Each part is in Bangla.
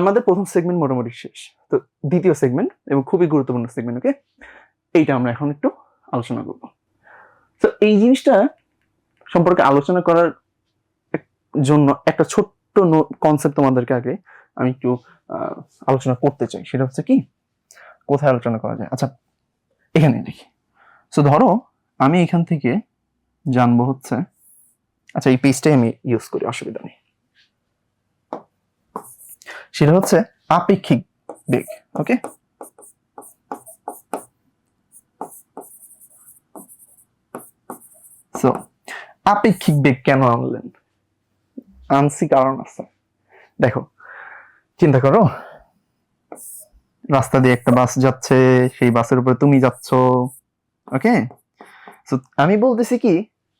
আমাদের প্রথম সেগমেন্ট মোটামুটি শেষ। তো, দ্বিতীয় সেগমেন্ট এবং খুবই গুরুত্বপূর্ণ সেগমেন্ট ওকে এইটা আমরা এখন একটু আলোচনা করব। তো এই জিনিসটা সম্পর্কে আলোচনা করার জন্য একটা ছোট্ট কনসেপ্ট তোমাদেরকে আগে আমি একটু আলোচনা করতে চাই। সেটা হচ্ছে কি? কোথায় আলোচনা করা যায়? আচ্ছা এখানে দেখি। সো ধরো, আমি এখান থেকে জানব হচ্ছে আচ্ছা এই পেজটাই আমি ইউজ করি, অসুবিধা নেই। সেটা হচ্ছে আপেক্ষিক বেগ ওকে আপেক্ষিক বেগ কেন আনলেন? আনসি কারণ আছে। দেখো, চিন্তা করো, রাস্তা দিয়ে একটা বাস যাচ্ছে, সেই বাসের উপরে তুমি যাচ্ছ ওকে আমি বলতেছি কি,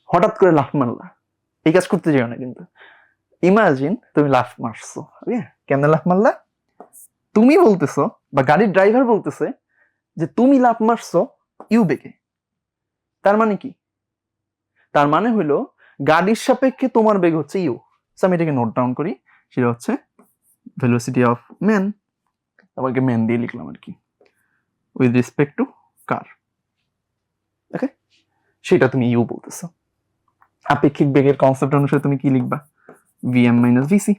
হঠাৎ করে লাফ মারলা। এই কাজ করতে যাও না কিন্তু। ইমাজিন তুমি লাফ মারছো ওকে কেন লাফ মারলা? তুমি বলতেছো, বা গাড়ির ড্রাইভার বলতেছে, যে তুমি লাফ মারছো ইউ বেগে তার মানে কি? তার মানে হইল, গাড়ির সাপেক্ষে তোমার বেগ হচ্ছে ইউ। আমি এটাকে নোট ডাউন করি, সেটা হচ্ছে ভেলোসিটি অফ ম্যান আমাকে ম্যান দিয়ে লিখলাম আর কি। With respect to car okay সেটা তুমি ইউ বলতেছো। আপেক্ষিক বেগের কনসেপ্ট অনুসারে তুমি কি লিখবা? ভিএম মাইনাস ভিসি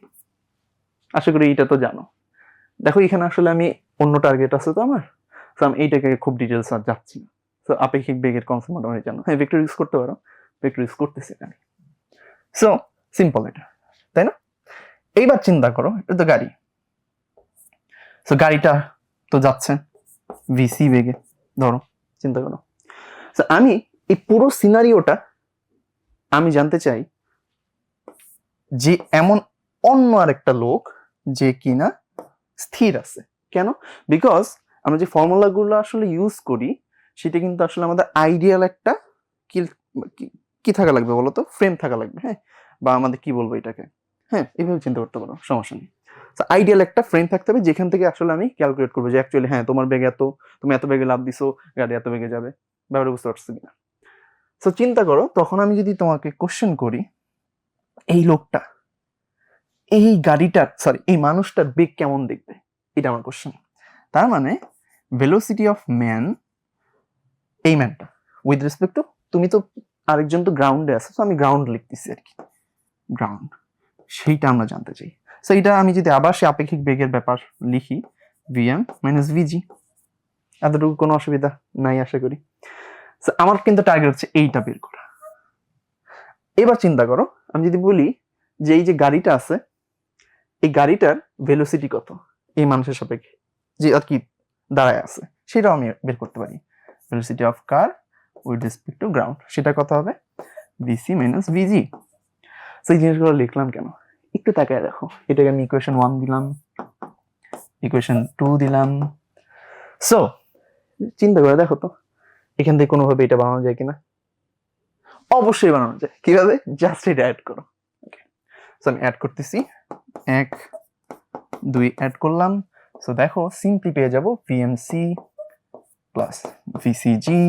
আশা করি এইটা তো জানো। দেখো এখানে আসলে আমি অন্য টার্গেট আছে তো আমার। তো আমি এইটাকে খুব ডিটেলস আর যাচ্ছি না। তো আপেক্ষিক বেগের কনসেপ্ট মোটামুটি জানো। হ্যাঁ ভেক্টর ইউজ করতে পারো। ভেক্টর ইউজ করতেছি আমি সো সিম্পল এটা। তাই না? এইবার চিন্তা করো এটা তো গাড়ি। সো গাড়িটা তো যাচ্ছে ভিসি বেগে। ধরো চিন্তা করো। So, আমি এই পুরো সিনারিওটা আমি জানতে চাই যে এমন অন্য আরেকটা লোক যে কিনা স্থির আছে। কেন? বিকজ আমরা যে ফর্মুলাগুলো আসলে ইউজ করি, সেটা কিন্তু আসলে আমাদের আইডিয়াল একটা কি কি- থাকা লাগবে বলো তো ফ্রেম থাকা লাগবে হ্যাঁ? বা আমাদের কি বলব এটাকে? হ্যাঁ এইভাবে চিন্তা করতে পারো, সমস্যা নেই। আইডিয়াল একটা ফ্রেম থাকতে হবে, যেখান থেকে আসলে আমি ক্যালকুলেট করব যে অ্যাকচুয়ালি হ্যাঁ তোমার বেগে এত, তুমি এত বেগে লাভ দিছো, গাড়ি এত বেগে যাবে ব্যাপারে বুঝতে পারছ কিনা? সো চিন্তা করো, তখন আমি যদি তোমাকে কোশ্চেন করি, এই লোকটা এই গাড়িটার সরি এই মানুষটার বেগ কেমন দেখবে? এটা আমার কোশ্চেন তার মানে ভেলোসিটি অফ ম্যান এই ম্যানটা উইথ রেসপেক্ট টু তুমি তো আরেকজন তো গ্রাউন্ডে আছে তো আমি গ্রাউন্ড লিখতেছি আর কি। গ্রাউন্ড সেইটা আমরা জানতে চাই। সো এটা আমি যদি আবার সে আপেক্ষিক বেগের ব্যাপার লিখি ভিএম মাইনাস ভিজি এতটুকু কোনো অসুবিধা নাই আশা করি। আমার কিন্তু টার্গেট হচ্ছে এইটা বের করা। এবার চিন্তা করো, আমি যদি বলি যে এই যে গাড়িটা আছে এই গাড়িটার ভেলোসিটি কত? এই মানুষের সাপেক্ষে। যে আর কি দাঁড়ায় আছে, সেটাও আমি বের করতে পারি। Velocity of car with respect to ground সেটা কত হবে? ভিসি মাইনাস ভিজি সেই জিনিসগুলো লিখলাম কেন? একটু তাকায় দেখো। এটাকে আমি ইকুয়েশন ওয়ান দিলাম ইকুয়েশন টু দিলাম। সো চিন্তা করে দেখো তো, এখান থেকে কোনোভাবে এটা বানানো যায় কিনা? অবশ্যই বানানো যায়। কীভাবে? জাস্ট এটা অ্যাড করো। সো আমি অ্যাড করতেছি। এক, দুই অ্যাড করলাম। সো দেখো সিম্পলি পেয়ে যাব VMC plus VCG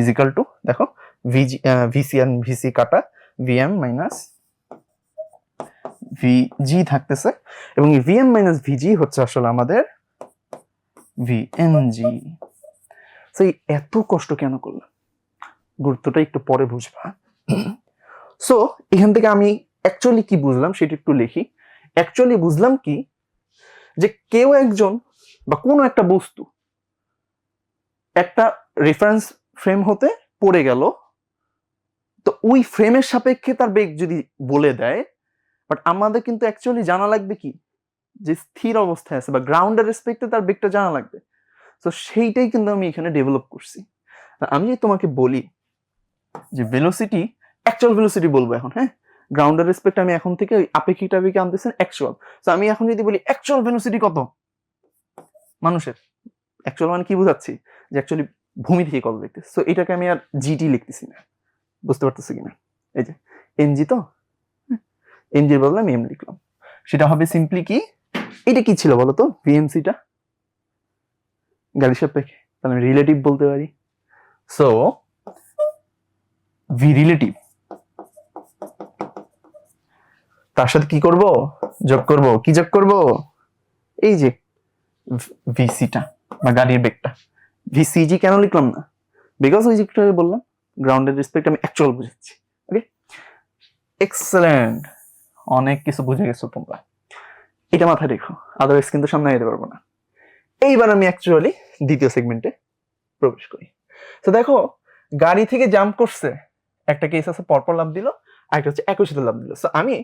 is equal to দেখো ভিজি ভিসি আর ভিসি কাটা ভিএম মাইনাস ভিজি থাকতেছে। এবং ভিএম মাইনাস ভিজি হচ্ছে আসলে আমাদের ভিএমজি সো এই এত কষ্ট কেন করলাম? গুরুত্বটা একটু পরে বুঝবা। সো এখান থেকে আমি অ্যাকচুয়ালি কি বুঝলাম সেটা একটু লিখি। অ্যাকচুয়ালি বুঝলাম কি? যে কেউ একজন বা কোনো একটা বস্তু একটা রেফারেন্স ফ্রেম হতে পড়ে গেল, তো ওই ফ্রেমের সাপেক্ষে তার বেগ যদি বলে দেয় বাট আমাদের কিন্তু অ্যাকচুয়ালি জানা লাগবে কি? যে স্থির অবস্থায় আছে বা গ্রাউন্ডের রেসপেক্টে তার বেগটা জানা লাগবে। তো সেইটাই কিন্তু আমি এখানে ডেভেলপ করছি। আমি তোমাকে বলি যে ভেলোসিটি অ্যাকচুয়াল ভেলোসিটি বলব এখন হ্যাঁ? গ্রাউন্ডের রেসপেক্ট আমি এখন থেকে আপেক্ষিক টাপিকে আনতেছেন অ্যাকচুয়াল তো আমি এখন যদি বলি অ্যাকচুয়াল ভেলোসিটি কত? মানুষের। অ্যাকচুয়াল মানে কি বোঝাচ্ছি? যে অ্যাকচুয়ালি ভূমি থেকে কত দেখতে সো এটাকে আমি আর জিটি লিখতেছি না। বুঝতে পারতেছি কিনা? এই যে এনজি তো? এনজির বদলে আমি এম লিখলাম। সেটা হবে সিম্পলি কি? এটা কি ছিল বলো তো ভিএমসিটা গাড়ির সাপেক্ষে। তাহলে আমি রিলেটিভ বলতে পারি। সো ভি রিলেটিভ তার সাথে কি করব? যোগ করব। কি যোগ করব? এই যে ভিসিটা বা গাড়ির বেগটা ভিসিজি কেন লিখলাম না? বিকজ ওই যে বললাম গ্রাউন্ডের রেসপেক্ট আমি অ্যাকচুয়াল বুঝাচ্ছি ওকে এক্সেলেন্ট অনেক কিছু বুঝে গেছো তোমরা। এটা মাথায় রেখো আদারওয়াইজ কিন্তু সামনে যেতে পারব না। এইবার আমি অ্যাকচুয়ালি দ্বিতীয় সেগমেন্টে প্রবেশ করি। তো দেখো, গাড়ি থেকে জাম্প করছে, একটা কেস আছে, পরপর লাভ দিল আরেকটা হচ্ছে একই সাথে লাভ দিল। তো আমি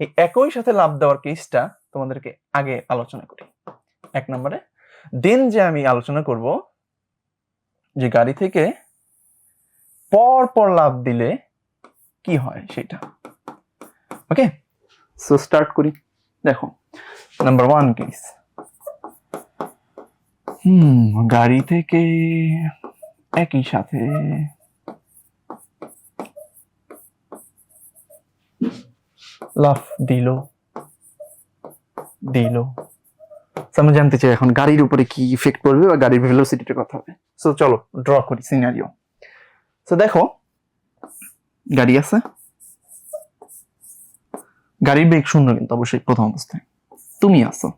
এই একই সাথে লাভ দেওয়ার কেসটা তোমাদেরকে আগে আলোচনা করি। এক নম্বরে, দেন যে আমি আলোচনা করব, যে গাড়ি থেকে পর পর লাভ দিলে কি হয় সেটা। ওকে সো স্টার্ট করি। দেখো নাম্বার ওয়ান কেস হুম, গাড়ি থেকে একই সাথে লাফ দিল। দিল। আমরা জানতে চাই এখন গাড়ির উপরে কি ইফেক্ট পড়বে বা গাড়ির ভেলোসিটির কথা হবে। সো চলো ড্র করি সিনারিও সো দেখো, গাড়ি আছে। গাড়ির বেগ শূন্য কিন্তু অবশ্যই প্রথম অবস্থায়। তুমি আছো।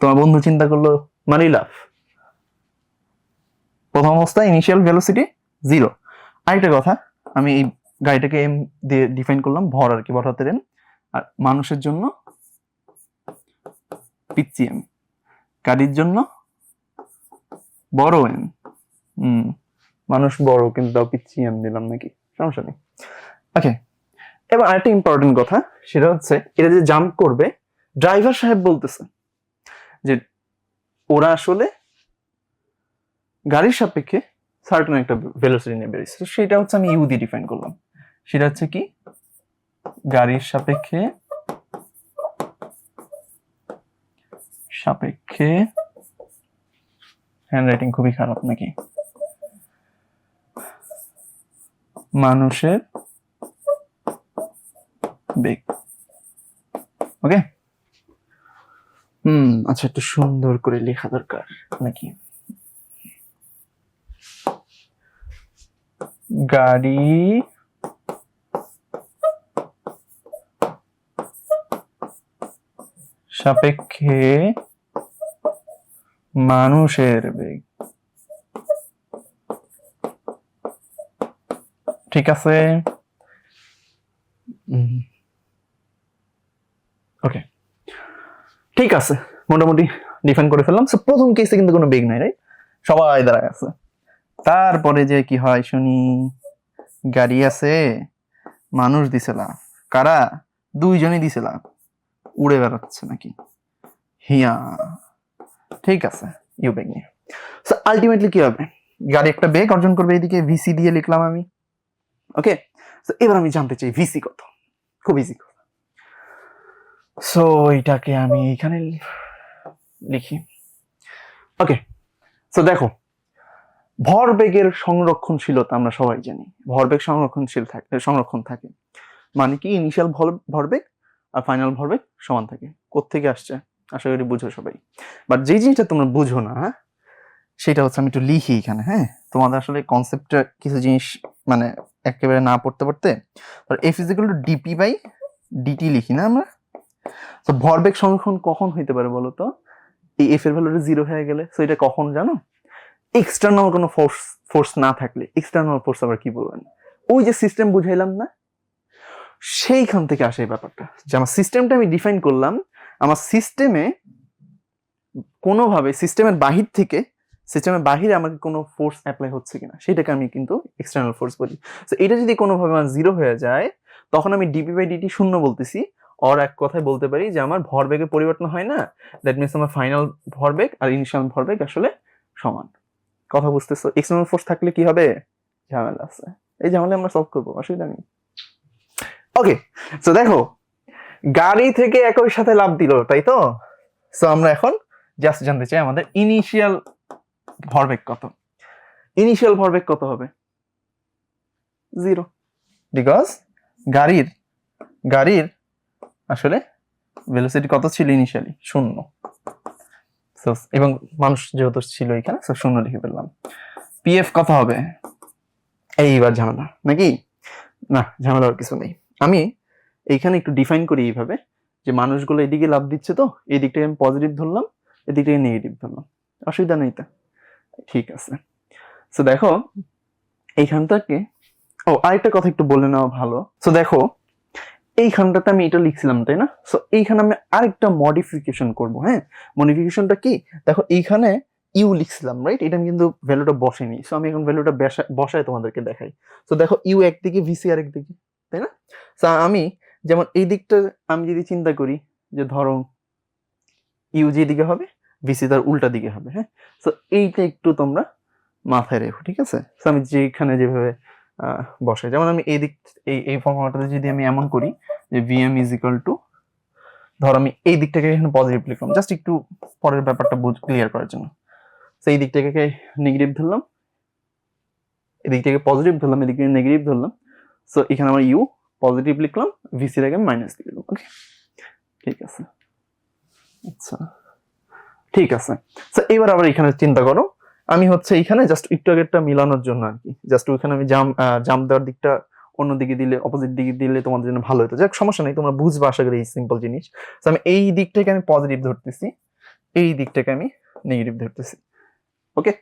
তোমার বন্ধু চিন্তা করল মারি লাভ প্রথম অবস্থায় ইনিশিয়াল ভেলোসিটি জিরো আরেকটা কথা, আমি এই গাড়িটাকে এম দিয়ে ডিফাইন করলাম, ভর আর কি, ভর হাতের এম আর মানুষের জন্য পিচ্ছি এম গাড়ির জন্য বড় এম হুম, মানুষ বড়, কিন্তু তাও পিচ্ছি এম দিলাম নাকি? সমস্যা নেই। ওকে এবার আরেকটা ইম্পর্টেন্ট কথা, সেটা হচ্ছে, এটা যে জাম্প করবে ড্রাইভার সাহেব বলতেছে যে, ওরা আসলে গাড়ির সাপেক্ষে সার্টেন একটা ভেলোসিটি নিয়ে বেরিয়েছে। সেটা হচ্ছে আমি ইউ দিয়ে ডিফাইন করলাম। সেটা হচ্ছে কি? গাড়ির সাপেক্ষে সাপেক্ষে হ্যান্ড রাইটিং খুবই খারাপ নাকি? মানুষের বেগ। ওকে হুম আচ্ছা একটু সুন্দর করে লেখা দরকার নাকি? গাড়ি সাপেক্ষে মানুষের বেগ। ঠিক আছে? ওকে ঠিক আছে, মোটামুটি ডিফাইন করে ফেললাম। সো প্রথম কেসে কিন্তু কোনো বেগ নাই রাইট সবাই দাঁড়ায় আছে। তারপরে যে কি হয় শুনি? গাড়ি আছে, মানুষ দিছে কারা? দুইজনই দিছে লাভ উড়ে বেড়াচ্ছে নাকি? হিয়া। ঠিক আছে ইউ বেগ নিয়ে সো আলটিমেটলি কি হবে? গাড়ি একটা বেগ অর্জন করবে এদিকে ভিসি দিয়ে লিখলাম আমি। ওকে সো এবার আমি জানতে চাই ভিসি কত? খুব ইজি সো এটাকে আমি এখানে লিখি। ওকে সো দেখো, ভরবেগের সংরক্ষণশীলতা আমরা সবাই জানি। ভরবেগ সংরক্ষণশীল থাকে সংরক্ষণ থাকে। মানে কি? ইনিশিয়াল ভরবেগ আর ফাইনাল ভরবেগ সমান থাকে। কোত্থেকে আসছে? আশা করি বুঝো সবাই। বাট যে জিনিসটা তোমরা বুঝো না, সেটা হচ্ছে আমি একটু লিখি এখানে হ্যাঁ? তোমাদের আসলে কনসেপ্টটা কিছু জিনিস মানে একেবারে না পড়তে পড়তে F is equal to DP by DT লিখি না আমরা? তো ভরবেগ সংরক্ষণ কখন হইতে পারে বলো তো? এই এফ এর ভ্যালুটা জিরো হয়ে গেলে। তো এটা কখন জানো? এক্সটার্নাল কোনো ফোর্স ফোর্স না থাকলে। এক্সটার্নাল ফোর্স আবার কি বলবেন? ওই যে সিস্টেম বুঝাইলাম না? সেইখান থেকে আসে এই ব্যাপারটা, যে আমার সিস্টেমটা আমি ডিফাইন করলাম, আমার সিস্টেমে কোনোভাবে সিস্টেমের বাহির থেকে সিস্টেমের বাহিরে আমাকে কোনো ফোর্স অ্যাপ্লাই হচ্ছে কিনা, সেটাকে আমি কিন্তু এক্সটার্নাল ফোর্স বলি। তো এটা যদি কোনোভাবে আমার জিরো হয়ে যায়, তখন আমি ডিপি বাই ডিটি শূন্য বলতেছি আর এক কথায় বলতে পারি যে আমার ভরবেগের পরিবর্তন হয় না দ্যাট মিনস আমার ফাইনাল ভরবেগ আর ইনিশিয়াল ভরবেগ আসলে সমান। কথা বুঝতেছো? এক্সটার্নাল ফোর্স থাকলে কি হবে? ঝামেলা আছে। এই ঝামেলা আমরা সলভ করব, অসুবিধা নেই। ওকে তো দেখো গাড়ি থেকে একই সাথে লাভ দিল তাই তো? সো আমরা এখন জাস্ট জানতে চাই আমাদের ইনিশিয়াল ভরবেগ কত। ইনিশিয়াল ভরবেগ কত হবে? জিরো বিকজ গাড়ির গাড়ির আসলে ভেলোসিটি কত ছিল ইনিশিয়ালি শূন্য। So, এবং মানুষ যেহেতু ছিল এখানে so শূন্য লিখে ফেললাম। পিএফ কত হবে? এইবার ঝামেলা। নাকি? না ঝামেলার কিছু নেই। আমি এইখানে একটু ডিফাইন করি এইভাবে, যে মানুষগুলো এদিকে লাভ দিচ্ছে তো, এই দিকটাকে আমি পজিটিভ ধরলাম এদিকটাকে নেগেটিভ ধরলাম। অসুবিধা নেই তা। ঠিক আছে। সো দেখো, এইখানটাকে, ও, আরেকটা কথা একটু বলে নেওয়া ভালো। সো দেখো, এইখানটাতে আমি এটা লিখছিলাম, তাই না? সো এইখানে আমি আরেকটা মডিফিকেশন করব হ্যাঁ? মডিফিকেশনটা কি? দেখো, এইখানে ইউ লিখছিলাম রাইট এটা আমি কিন্তু ভ্যালুটা বসেনি সো আমি এখন ভ্যালুটা বসায় তোমাদেরকে দেখাই। সো দেখো ইউ একদিকে ভিসি আরেক দিকে তাই না? সো আমি যেমন এই দিকটা আমি যদি চিন্তা করি যে ধরো ইউ যেদিকে হবে ভিসি তার উল্টা দিকে হবে হ্যাঁ? সো এইটা একটু তোমরা মাথায় রেখো, ঠিক আছে? সো আমি যেখানে যেভাবে বসাই, যেমন আমি এই দিক, এই এই ফর্মুলাটাতে যদি আমি এমন করি যে ভিএম ইজ ইকাল টু ধর আমি এই দিকটাকে এখানে পজিটিভ লিখলাম জাস্ট একটু পরের ব্যাপারটা বুঝ ক্লিয়ার করার জন্য। তো এই দিকটাকে নেগেটিভ ধরলাম এদিকটাকে পজিটিভ ধরলাম এদিক নেগেটিভ ধরলাম সো এখানে আমার ইউ পজিটিভ লিখলাম ভিসির আগে মাইনাস দিয়ে দিলাম ওকে ঠিক আছে। আচ্ছা। ঠিক আছে। তো এবার আবার এখানে চিন্তা করো, আমি হচ্ছে এখানে জাস্ট একটু আগেরটা মিলানোর জন্য আর কি। জাস্ট ওইখানে আমি জাম জাম দেওয়ার দিকটা অন্য দিকে দিলে অপোজিট দিকে দিলে তোমাদের জন্য ভালো হতো। যাক, সমস্যা নেই, তোমরা বুঝবে আশা করি এই সিম্পল জিনিস। তো আমি এই দিকটাকে আমি পজিটিভ ধরতেছি, এই দিকটাকে আমি নেগেটিভ ধরতেছি ওকে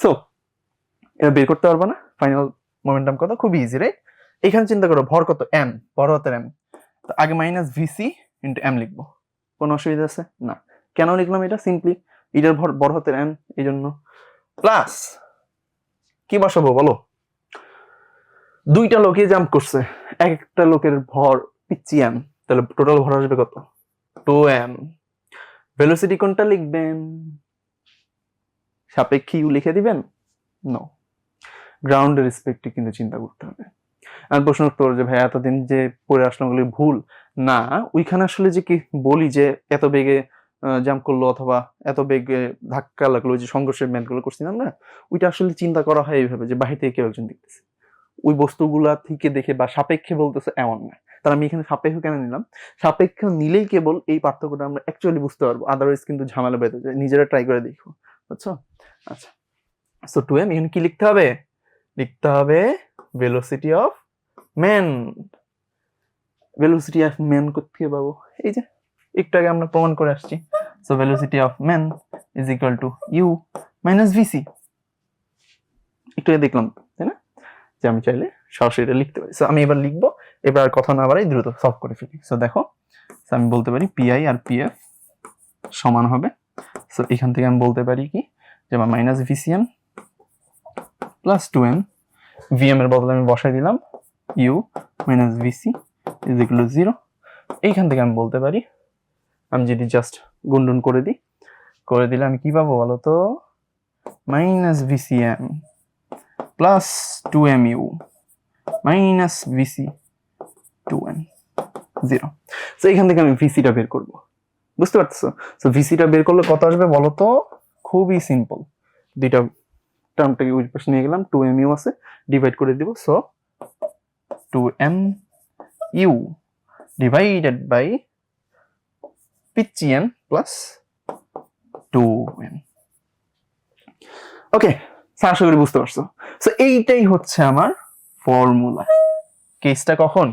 সো এটা বের করতে পারব না ফাইনাল মোমেন্টাম কত খুব ইজি রাইট এখানে চিন্তা করো, ভর কত? এম বড় হাতের এম তো আগে মাইনাস ভিসি ইন্টু এম লিখব। কোনো অসুবিধা আছে? না। কেন লিখলাম এটা? সিম্পলি এটার ভর বড় হাতের এম এই জন্য প্লাস কি বসাবো বলো? দুইটা লোকে জাম্প করছে। এক একটা লোকের ভর পিচ্ছি এম তাহলে টোটাল ভর আসবে কত? টু এম ভেলোসিটি কোনটা লিখবেন? সাপেক্ষে ইউ লিখে দিবেন? নো গ্রাউন্ডের রেসপেক্টে কিন্তু চিন্তা করতে হবে। আর প্রশ্ন উত্তর যে ভাই এতদিন যে পড়ে আসলাম ওগুলি ভুল। না, ওইখানে আসলে যে কি বলি যে, এত বেগে জাম্প করল অথবা এত বেগে ধাক্কা লাগল যে সংঘর্ষের ম্যাথগুলো করছিলাম না ওইটা আসলে চিন্তা করা হয় এইভাবে যে, বাহির থেকে কেউ একজন দেখতেছে। ওই বস্তুগুলা থেকে দেখে বা সাপেক্ষে বলতেছে এমন না। তাহলে আমি এখানে সাপেক্ষ কেন নিলাম? সাপেক্ষ নিলেই কেবল এই পার্থক্যটা আমরা অ্যাকচুয়ালি বুঝতে পারব। আদারওয়াইজ কিন্তু ঝামেলা বেঁধে যায়। নিজেরা ট্রাই করে দেখো বুঝছ? আচ্ছা। সো টু এম এখানে কি লিখতে হবে? লিখতে হবে velocity of man velocity of man কোথেকে পাবো? এই যে, একটু আগে আমরা প্রমাণ করে আসছি। So velocity of man is equal to U minus VC একটু আগে দেখলাম, তাই না? যে আমি চাইলে সরাসরি এটা লিখতে পারি। সো আমি এবার লিখব, এবার কথা না বাড়াই দ্রুত সলভ করে ফেলি। সো দেখো, so, আমি বলতে পারি পিআই আর পিএফ সমান হবে। সো এখান থেকে আমি বলতে পারি কি? যে আমার minus VCM plus two M VM এর বদলে আমি বসাই দিলাম। U minus VC is equal to zero এইখান থেকে আমি বলতে পারি, আমি যদি জাস্ট গুনডুন করে দিই, করে দিলে আমি কী পাবো বলো তো minus VCM plus two M U minus VC two M zero তো এখান থেকে আমি ভিসিটা বের করব। বুঝতে পারতেছো? তো ভিসিটা বের করলে কত আসবে বলো তো খুবই সিম্পল দুইটা টার্মটাকে ওই পাশে নিয়ে গেলাম টু এম ইউ আছে ডিভাইড করে দিব। So two M U divided by peachy M plus two M okay আশা করি বুঝতে পারছ। সো এইটাই হচ্ছে আমার ফর্মুলা কেসটা কখন?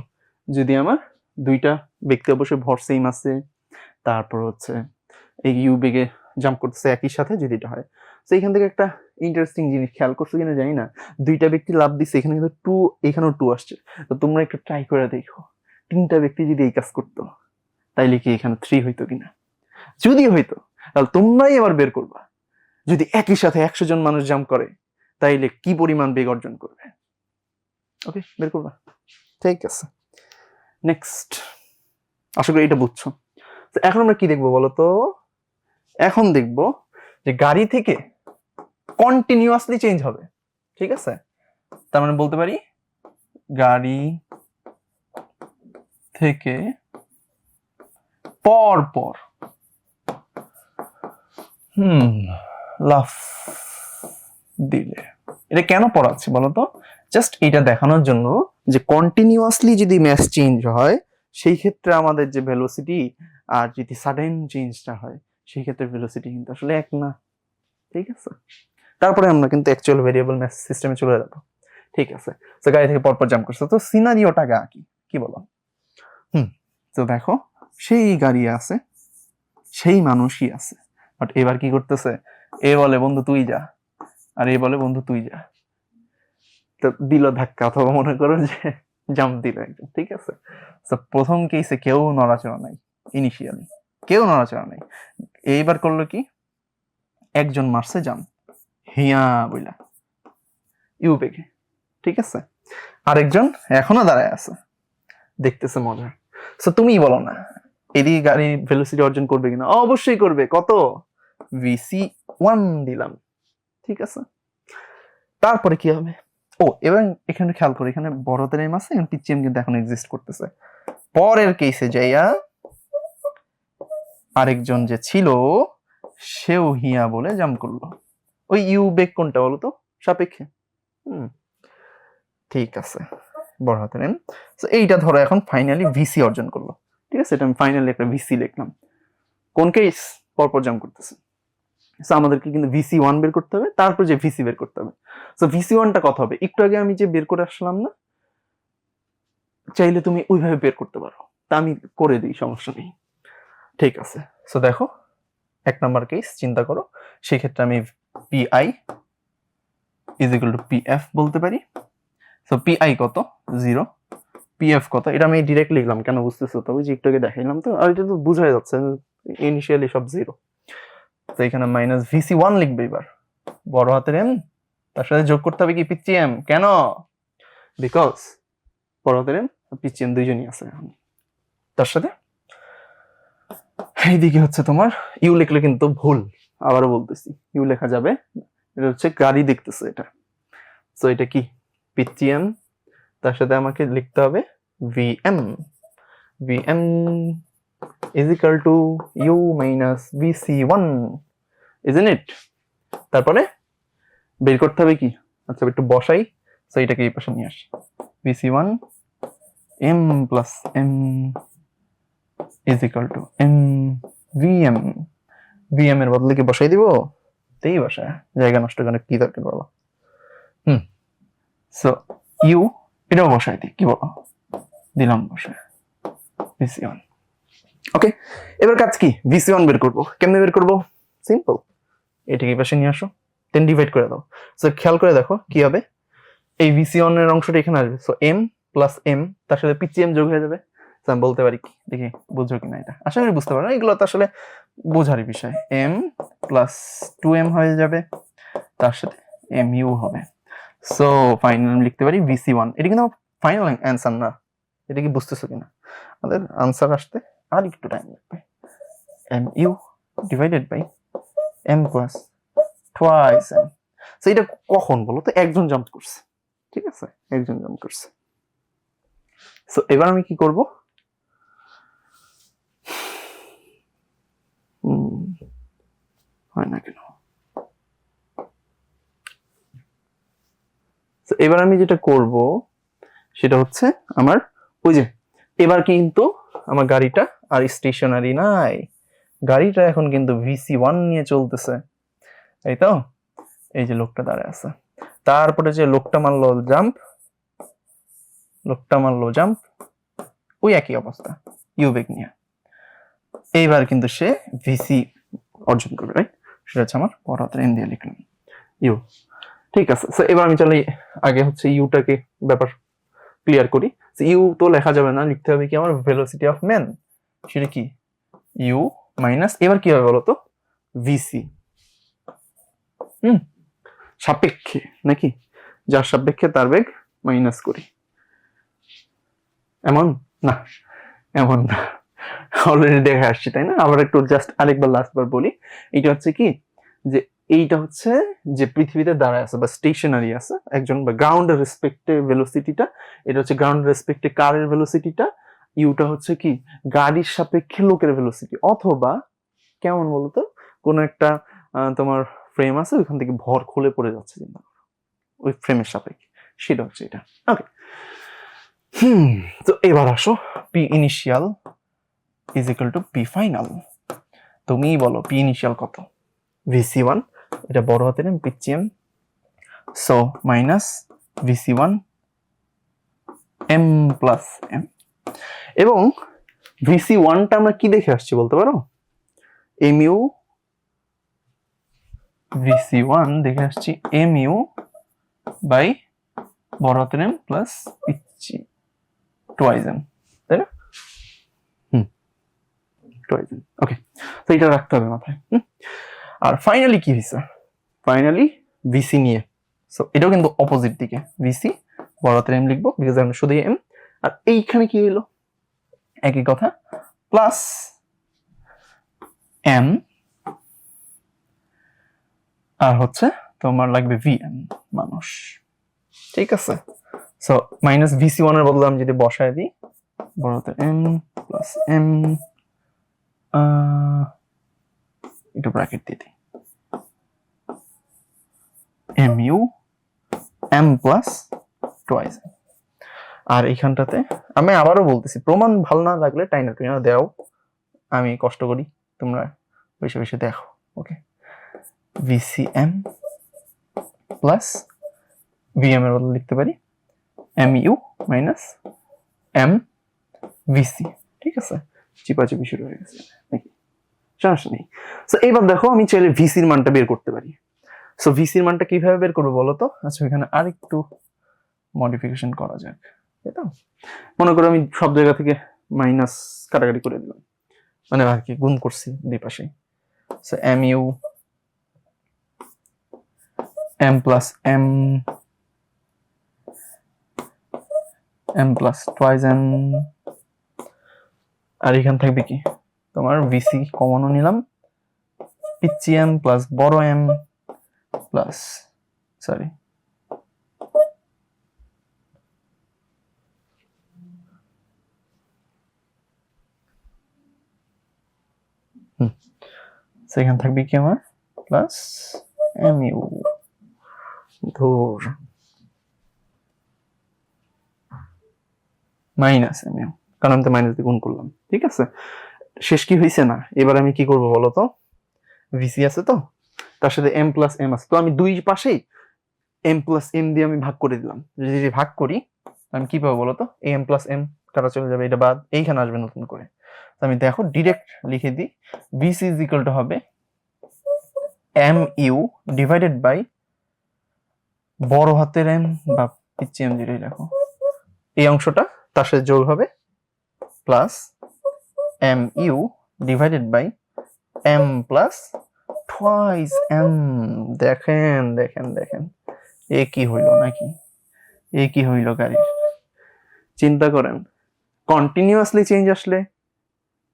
যদি আমার দুইটা ব্যক্তি অবশ্যই ভর সেম আছে, তারপর হচ্ছে এই ইউ বেগে জাম্প করতেছে একই সাথে যদি এটা হয়। তো এখান থেকে একটা ইন্টারেস্টিং জিনিস, খেয়াল করছ কিনা জানি না। দুইটা ব্যক্তি লাভ দিচ্ছে এখানে কিন্তু টু এখানেও টু আসছে। তো তোমরা একটু ট্রাই করে দেখো। তিনটা ব্যক্তি যদি এই কাজ করতো, তাইলে কি এখানে থ্রি হইতো কিনা? যদি হইতো, তাহলে তোমরাই এবার বের করবা। যদি একই সাথে একশো জন মানুষ জাম্প করে, তাইলে কি পরিমাণ বেগ অর্জন করবে? ওকে বের করবা। ঠিক আছে। নেক্সট আশা করি এটা বুঝছ। এখন আমরা কি দেখব বলো তো এখন দেখব যে গাড়ি থেকে কন্টিনিউয়াসলি চেঞ্জ হবে। ঠিক আছে? তার মানে বলতে পারি, গাড়ি থেকে পর পর, হুম, লাফ দিলে। এটা কেন পড়াচ্ছি বলতো? জাস্ট এটা দেখানোর জন্য যে কন্টিনিউয়াসলি যদি ম্যাচ চেঞ্জ হয়, সেই ক্ষেত্রে আমাদের যে ভেলোসিটি আর যদি সাডেন চেঞ্জটা হয়, সেই ক্ষেত্রে ভেলোসিটি কিন্তু আসলে এক না। ঠিক আছে? তারপরে আমরা কিন্তু অ্যাকচুয়াল ভেরিয়েবল ম্যাথ সিস্টেমে চলে যাব। ঠিক আছে? তো গাড়ি থেকে পরপর জাম্প করছে। তো সিনারিওটা গা কি? কি বলো? হুম, তো দেখো, সেই গাড়ি আছে, সেই মানুষই আছে। বাট এবার কি করতেছে? এ বলে, বন্ধু, তুই যা। আর এ বলে, বন্ধু, তুই যা। তো দিল ধাক্কা অথবা মনে করো যে জাম্প দিল একদম ঠিক আছে? তো প্রথম কেসে কেউ নড়াচড়া নাই ইনিশিয়ালি কেউ নড়াচড়া নাই। এইবার করল কি? একজন মারছে জাম হিয়া বইলা। ইউবেকে ঠিক আছে? আরেকজন এখনও দাঁড়ায় আছে। দেখতেছে মজা। সো তুমিই বলো না, এদিকে গাড়ি ভেলোসিটি অর্জন করবে কিনা? অবশ্যই করবে। কত? ভিসি ওয়ান দিলাম। ঠিক আছে? তারপরে কি হবে? ও, এবার এখানে খেয়াল করি, এখানে বড় হাতের এম আছে, এখানে পিচিএম কিন্তু এখন এক্সিস্ট করতেছে। পরের কেসে যাইয়া আরেকজন যে ছিল, সেও হিয়া বলে জাম করল। ওই ইউ বেগ কোনটা বলো তো? সাপেক্ষে। হুম। ঠিক আছে। বড় হাতের এম তো এইটা ধরো এখন ফাইনালি ভিসি অর্জন করল। ঠিক আছে? এটা আমি ফাইনালি একটা ভিসি লিখলাম। কোন কেস পরপর জাম করতেছে। সো আমাদেরকে কিন্তু ভিসি ওয়ান বের করতে হবে। তারপর যে ভিসি বের করতে হবে। সো ভিসি ওয়ানটা কত হবে। একটু আগে আমি যে বের করে আসলাম না, চাইলে তুমি ওইভাবে বের করতে পারো। তা আমি করে দিই, সমস্যা নেই। ঠিক আছে। সো দেখো, এক নাম্বার কেস চিন্তা করো। সেক্ষেত্রে আমি PI is equal to PF বলতে পারি। সো পিআই কত? জিরো পিএফ কত? এটা আমি ডিরেক্ট লিখলাম, কেন বুঝতেছো তবে যে একটু দেখাইলাম তো। আর এটা তো বোঝাই যাচ্ছে ইনিশিয়ালি সব জিরো তো এখানে মাইনাস ভিসি ওয়ান লিখবে এবার। বড় হাতের এম তার সাথে যোগ করতে হবে কি পিচি এম কেন? বিকজ বড় হাতের এম পিচি এম দুইজনই আছে তার সাথে এইদিকে হচ্ছে তোমার ইউ লিখলে কিন্তু ভুল। আবারও বলতেছি ইউ লেখা যাবে। এটা হচ্ছে গাড়ি দেখতেছে এটা। সো এটা কি? পিচিএম তার সাথে আমাকে লিখতে হবে VM VM is equal to u minus vc1 isn't it? তারপরে বের করতে হবে কি? আচ্ছা একটু বসাই। সো এটাকে এই পাশে নিয়ে আসি। Vc1 m plus m is equal to m vm vm এর বদলে কি বসাই দিব? তেই বসায় জায়গা নষ্ট করে কি দরকার বলো? হুম। সো ইউ এটাও বসাই দিই কি বলো? দিলাম বসায় vc1 ওকে এবার কাজ কি? ভিসি ওয়ান বের করব। কেমনে বের করব? সিম্পল এটাকে পাশে নিয়ে আসো। দেন ডিভাইড করে দাও। সো খেয়াল করে দেখো কি হবে। এই ভিসি ওয়ানের অংশটা এখানে আসবে। সো এম প্লাস এম তার সাথে পিচিএম যোগ হয়ে যাবে। আমি বলতে পারি কি? দেখি বুঝছ কিনা এটা? আশা করি বুঝতে পারো এগুলো তো আসলে বোঝারই বিষয়। এম প্লাস টু এম হয়ে যাবে, তার সাথে এম ইউ হবে। সো ফাইনাল আমি লিখতে পারি ভিসি ওয়ান এটা কিন্তু ফাইনাল অ্যান্সার না। এটা কি বুঝতেছো কিনা? আমাদের আনসার আসতে আর একটু টাইম লাগবে। M U divided by M plus twice M so এটা কখন বলো তো? একজন জাম্প করছে। ঠিক আছে? একজন জাম্প করছে। সো এবার আমি কি করব? হয় না? কেন এবার আমি যেটা করব, সেটা হচ্ছে আমার, ওই যে, এবার কিন্তু আমার গাড়িটা আর স্টেশনারি নাই। গাড়িটা এখন কিন্তু ভিসি ওয়ান নিয়ে চলতেছে। এই তো? এই যে লোকটা দাঁড়ায় আছে। তারপরে যে লোকটা মারলো জাম্প লোকটা মারলো জাম্প ওই একই অবস্থা ইউবেক নিয়ে। এইবার কিন্তু সে ভিসি অর্জন করবে রাইট সেটা হচ্ছে আমার বড় হাতের এন দিয়ে লিখলাম। ইউ। ঠিক আছে So, এবার আমি চলে আগে হচ্ছে ইউটাকে ব্যাপার ক্লিয়ার করি। ইউ তো লেখা যাবে না লিখতে হবে কি আমার ভেলোসিটি অফ ম্যান সেটা কি? ইউ মাইনাস এবার কি হবে বলতো? ভিসি হুম সাপেক্ষে নাকি? যার সাপেক্ষে তার বেগ মাইনাস করি। এমন? না এমন না। অলরেডি দেখে আসছি, তাই না? আবার একটু জাস্ট আরেকবার লাস্টবার বলি। এটা হচ্ছে কি? যে এইটা হচ্ছে যে পৃথিবীতে দাঁড়ায় আছে বা স্টেশনারি আছে একজন বা গ্রাউন্ড রেসপেক্টে ভেলোসিটিটা এটা হচ্ছে গ্রাউন্ড রেসপেক্টে কারের ভেলোসিটিটা ইউটা হচ্ছে কি? গাড়ির সাপেক্ষে লোকের ভেলোসিটি অথবা কেমন বলতো? কোনো একটা তোমার ফ্রেম আছে, ওইখান থেকে ভর খুলে পড়ে যাচ্ছে চিন্তা ওই ফ্রেমের সাপেক্ষে। সেটা হচ্ছে এটা। ওকে হুম, তো এবার আসো P initial is equal to P final তুমিই বলো পি ইনিশিয়াল কত? ভিসি ওয়ান এটা বড় হাতে নেন PCM so minus VC one M plus M এবং ভিসি ওয়ানটা আমরা কি দেখে আসছি বলতে পারো? এম ইউ ভিসি ওয়ান দেখে আসছি এম ইউ বাই বড় হাতের এম প্লাস পিচ্ছি টোয়াইজ এম তাই না হুম টোয়াইজ এম ওকে তো এটা রাখতে হবে মাথায় আর ফাইনালি কি হয়েছে ফাইনালি ভিসি নিয়ে। সো এটাও কিন্তু অপোজিট দিকে। ভিসি বড় এম লিখব বিকজ আমরা শুধু এম আর এইখানে কি একই কথা। প্লাস এম আর হচ্ছে তোমার লাগবে ভি এম মানুষ। ঠিক আছে? সো মাইনাস ভিসি ওয়ানের বদলে আমি যদি বসায় দিই বড়তে এম প্লাস এম একটু ব্র্যাকেট দিয়ে দিই। M U M plus twice আর এইখানটাতে আমি আবারও বলতেছি, প্রমাণ ভালো না লাগলে টাইনা টুইনা দেও। আমি কষ্ট করি, তোমরা বেশি বেশি দেখো ওকে ভিসিএম প্লাস ভিএম এর বদলে লিখতে পারি। M U minus M VC ঠিক আছে? চিপাচিপি শুরু হয়ে গেছে। নাকি? সমস্যা নেই। সো এইবার দেখো আমি চাইলে ভিসির মানটা বের করতে পারি। সো ভিসির মানটা কীভাবে বের করব বলো তো? আচ্ছা এখানে আরেকটু মডিফিকেশন করা যাক। তাই তো? মনে করো আমি সব জায়গা থেকে মাইনাস কাটাকাটি করে দিলাম। মানে আর কি, গুণ করছি দুই পাশে। So M U M plus M M plus twice M আর এখানে থাকবে কি? তোমার ভিসি কমনও নিলাম। পিচ্ছি এম প্লাস বড় এম প্লাস সরি সেখানে থাকবে কি আমার? প্লাস এম ইউ ধর। মাইনাস এম ইউ কারণ আমি তো মাইনাস দিয়ে গুণ করলাম, ঠিক আছে? শেষ কি হয়েছে না? এবার আমি কি করব বলো তো? ভিসি আছে তো? তার সাথে এম প্লাস এম আছে। তো আমি দুই পাশেই এম প্লাস এম দিয়ে আমি ভাগ করে দিলাম। যদি ভাগ করি, আমি কি পাবো বলো তো? এম প্লাস এম কাটা চলে যাবে, এটা বাদ, এইখানে আসবে নতুন করে। তো আমি দেখো ডিরেক্ট লিখে দিই ভিসি ইজ ইকুয়াল টু হবে এম ইউ ডিভাইডেড বাই বড় হাতের এম বা পিচ্ছি এম যেটাই রাখো এই অংশটা তার সাথে যোগ হবে plus M U divided by M plus twice M দেখেন দেখেন দেখেন। এ কি হইল নাকি? এ কি হইল গাড়ির? চিন্তা করেন কন্টিনিউয়াসলি চেঞ্জ আসলে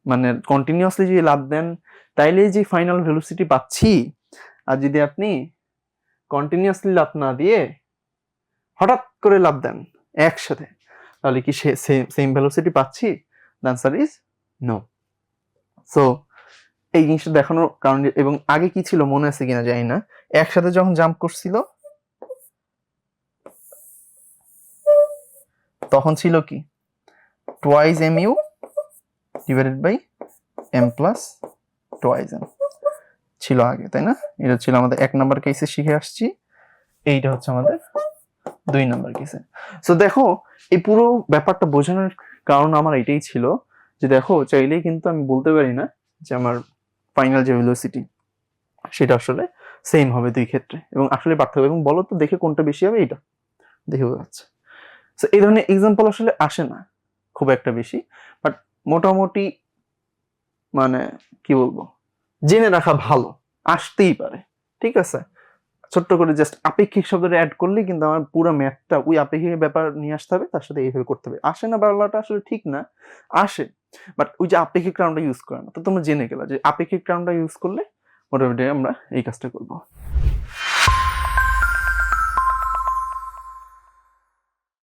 মানে কন্টিনিউয়াসলি যদি লাভ দেন তাইলে যে ফাইনাল ভেলোসিটি পাচ্ছি। আর যদি আপনি কন্টিনিউয়াসলি লাভ না দিয়ে হঠাৎ করে লাভ দেন একসাথে, তাহলে কি সেম ভেলোসিটি পাচ্ছি? The answer is no so এই জিনিসটা দেখানোর কারণ এবং আগে কি ছিল মনে আছে কিনা জানি না। একসাথে যখন জাম্প করছিল, তখন ছিল কি? Twice M U divided by M plus twice M ছিল আগে, তাই না? এটা ছিল আমাদের এক নাম্বার কেসে শিখে আসছি। এইটা হচ্ছে আমাদের দুই নাম্বার কেসে সো দেখো, এই পুরো ব্যাপারটা বোঝানোর কারণ আমার এটাই ছিল যে, দেখো, চাইলেই কিন্তু আমি বলতে পারি না যে, আমার ফাইনাল যে ভেলোসিটি সেটা আসলে সেম হবে দুই ক্ষেত্রে। এবং আসলে পার্থক্য এবং বলো তো, দেখে কোনটা বেশি হবে? এটা দেখে বোঝা যাচ্ছে। সো এই ধরনের এক্সাম্পল আসলে আসে না, খুব একটা বেশি। বাট মোটামুটি মানে কি বলব? জেনে রাখা ভালো। আসতেই পারে। ঠিক আছে? ছোট্ট করে জাস্ট আপেক্ষিক শব্দটা অ্যাড করলেই কিন্তু আমার পুরো ম্যাথটা ওই আপেক্ষিক ব্যাপার নিয়ে আসতে হবে, তার সাথে এইভাবে করতে হবে। আসে না বাংলাটা আসলে ঠিক না, আসে। বাট ওই যে আপেক্ষিক ক্রাউনটা ইউজ করে না তো তোমরা জেনে গেলা যে আপেক্ষিক ক্রাউনটা ইউজ করলে মোটামুটি আমরা এই কাজটা করব।